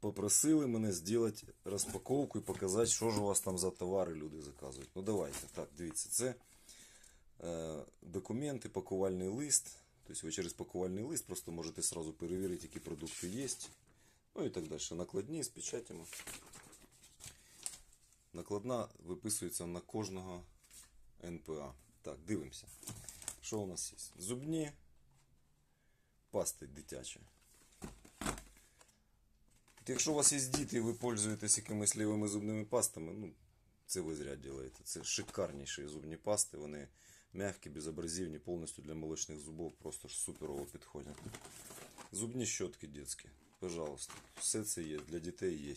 попросили мене зробити розпаковку і показати, що ж у вас там за товари люди заказують. Ну давайте. Так, дивіться, це е, документи, пакувальний лист. Тобто ви через пакувальний лист просто можете сразу перевірити, які продукти є. Ну і так далі. Накладні з печатями. Накладна виписується на кожного НПА. Так, дивимося. Що у нас є? Зубні пасти дитячі. От Якщо у вас є діти і ви пользуєтесь якимись лівими зубними пастами, ну, це ви зря робите. Це шикарніші зубні пасти, вони м'які, безобразивні, повністю для молочних зубов просто ж суперово підходять. Зубні щотки дитячі, пожалуйста. Все це є, для дітей є.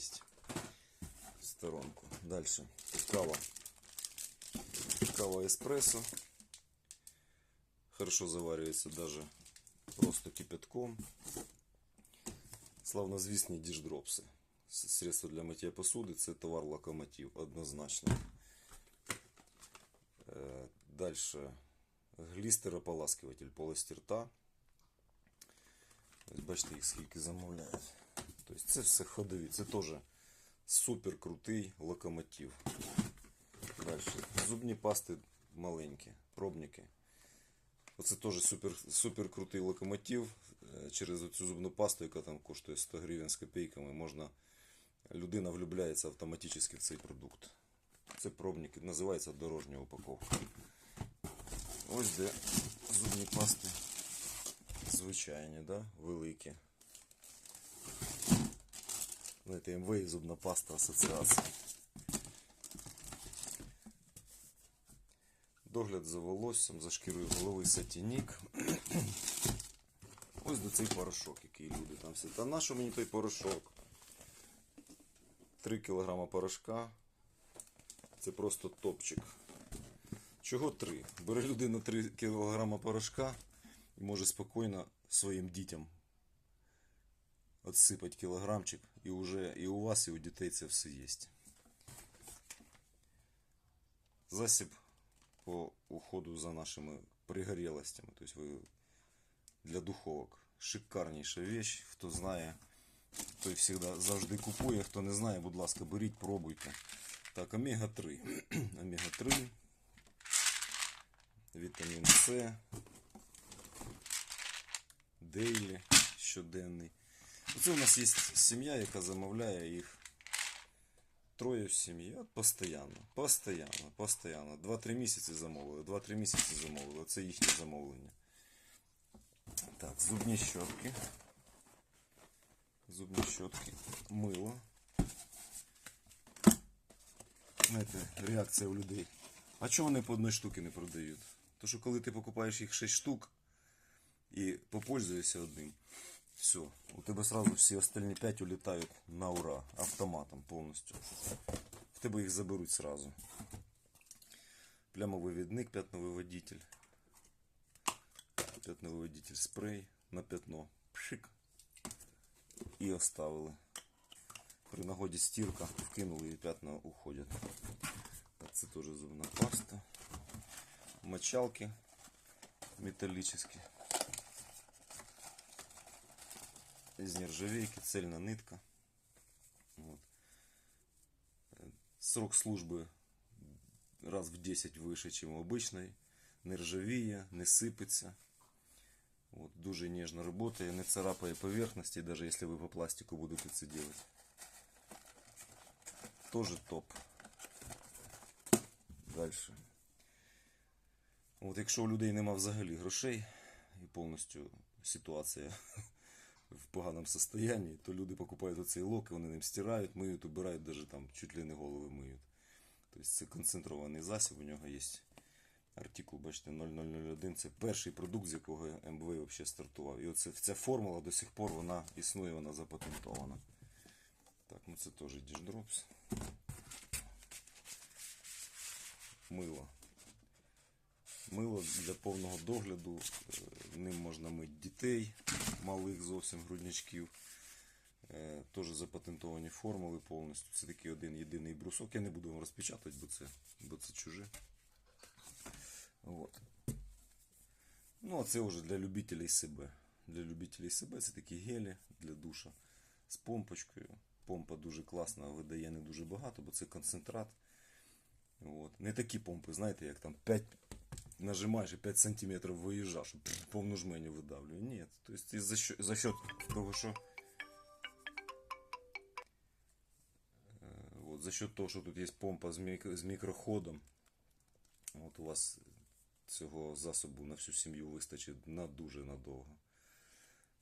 В сторонку. Далі. Кава. Кава еспресо. Хорошо заварюється даже просто кипятком. Славнозвісні діждропси. Средство для миття посуди це товар локомотив, однозначно. Е, Дальше глістерополаскиватель полості рта. Бачите, їх скільки замовляють. Тобто це все ходові. Це теж супер крутий локомотив. Далі. Зубні пасти маленькі, пробники. Оце теж супер, супер крутий локомотив. Е, Через цю зубну пасту, яка там коштує 100 гривень з копійками, можна. Людина влюбляється автоматично в цей продукт. Це пробник, називається дорожня упаковка. Ось де зубні пасти звичайні, да? великі. Знаєте, МВ зубна паста асоціація. Догляд за волоссям, за шкірою голови сатінік. Ось до цей порошок, який люди там всі. Та нащо мені той порошок? 3 кг порошка. Це просто топчик. Чого 3? Бере людина 3 кг порошка і може спокійно своїм дітям отсипати кілограмчик, і уже і у вас, і у дітей це все є. Засіб по уходу за нашими пригорелостями. Тобто ви для духовок. Шикарніша вещь. Хто знає, той завжди завжди купує. Хто не знає, будь ласка, беріть, пробуйте. Так, омега-3. Омега-3. Вітамін С. Дейлі щоденний. Оце у нас є сім'я, яка замовляє їх троє в сім'ї. От постійно, постійно, постійно. 2-3 місяці замовили, 2-3 місяці замовили. Це їхнє замовлення. Так, зубні щотки. Зубні щотки. Мило. Знаєте, реакція у людей. А чого вони по одній штуки не продають? То що коли ти покупаєш їх 6 штук і попользуєшся одним, все, у тебе сразу всі остальні 5 улітають на ура автоматом повністю. В тебе їх заберуть сразу. Плямовивідник, п'ятновиводитель. П'ятновиводитель спрей на п'ятно. Пшик. І оставили. При нагоді стірка вкинули і п'ятна уходять. Так, це теж зубна паста. Мочалки металлические. Из нержавейки, цельная нитка. Вот. Э, Срок службы раз в 10 выше, чем у обычной. Нержавіє, не сипеться. От, дуже ніжно працює, не царапає поверхності, навіть якщо ви по пластику будете це робити. Тоже топ. Дальше. От якщо у людей нема взагалі грошей і повністю ситуація в поганому стані, то люди покупають оцей лок, вони ним стирають, миють, убирають, навіть там чуть ли не голови миють. Тобто це концентрований засіб, у нього є артикул, бачите, 0001. Це перший продукт, з якого МВ взагалі стартував. І оце, ця формула до сих пор вона існує, вона запатентована. Так, ну це теж діждропс. Мило. Мило для повного догляду. е, Ним можна мити дітей, малих зовсім груднячків. Е, Теж запатентовані формули повністю. Це такий один єдиний брусок. Я не буду вам розпечатати, бо це, бо це чуже. От. Ну, а це вже для любителей себе. Для любителей себе це такі гелі для душа з помпочкою. помпа дуже класна, видає не дуже багато, бо це концентрат. От. Не такі помпи, знаєте, як там 5 нажимаєш і 5 см виїжджаєш, щоб пф, повну жменю видавлює. Ні, тобто за, що, за счет того, що е, от, за счет того, що тут є помпа з, мік- з мікроходом, от у вас цього засобу на всю сім'ю вистачить на дуже надовго.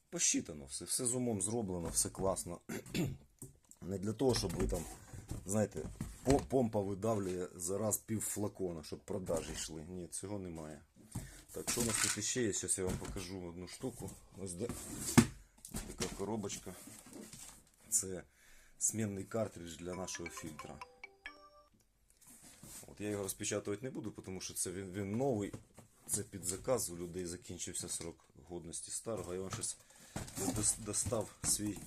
Посчитано все, все з умом зроблено, все класно. Не для того, щоб ви там, знаєте, помпа видавлює зараз пів флакона, щоб продажі йшли. Ні, цього немає. Так, що у нас тут ще є? Зараз я вам покажу одну штуку. Ось де така коробочка. Це змінний картридж для нашого фільтра. От я його розпечатувати не буду, тому що це він, він новий. Це під заказ, у людей закінчився срок годності старого. Я вам щось достав свій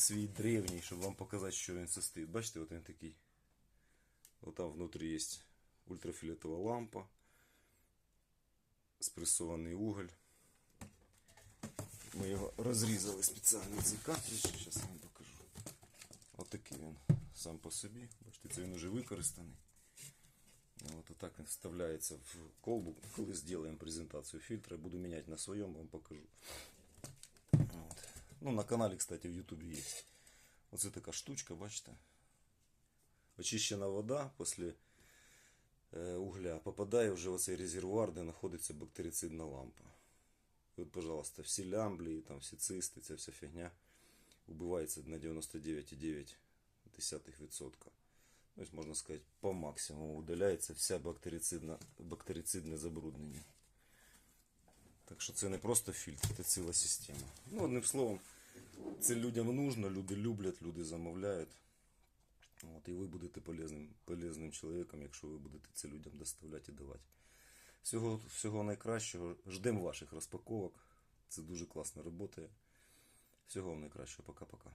свій древній, щоб вам показати, що він состоїть. Бачите, от він такий. От там внутрі є ультрафіолетова лампа, спресований уголь. Ми його розрізали спеціально цей картридж, зараз вам покажу. Отакий він сам по собі. Бачите, це він вже використаний. От так він вставляється в колбу. Коли зробимо презентацію фільтра, буду міняти на своєму, вам покажу. От. Ну, на каналі, кстати, в Ютубі є. Оце така штучка, бачите? Очищена вода після е, угля попадає вже в оцей резервуар, де знаходиться бактерицидна лампа. І от, пожалуйста, всі лямблі, там, всі цисти, ця вся фігня убивається на 99,9%. Тобто, можна сказати, по максимуму удаляється вся бактерицидна, бактерицидне забруднення. Так що це не просто фільтр, це ціла система. Ну, одним словом, це людям нужно, люди люблять, люди замовляють. От, і ви будете полезним, полезним чоловіком, якщо ви будете це людям доставляти і давати. Всього, всього найкращого. Ждемо ваших розпаковок. Це дуже класно робота. Всього вам найкращого. Пока-пока.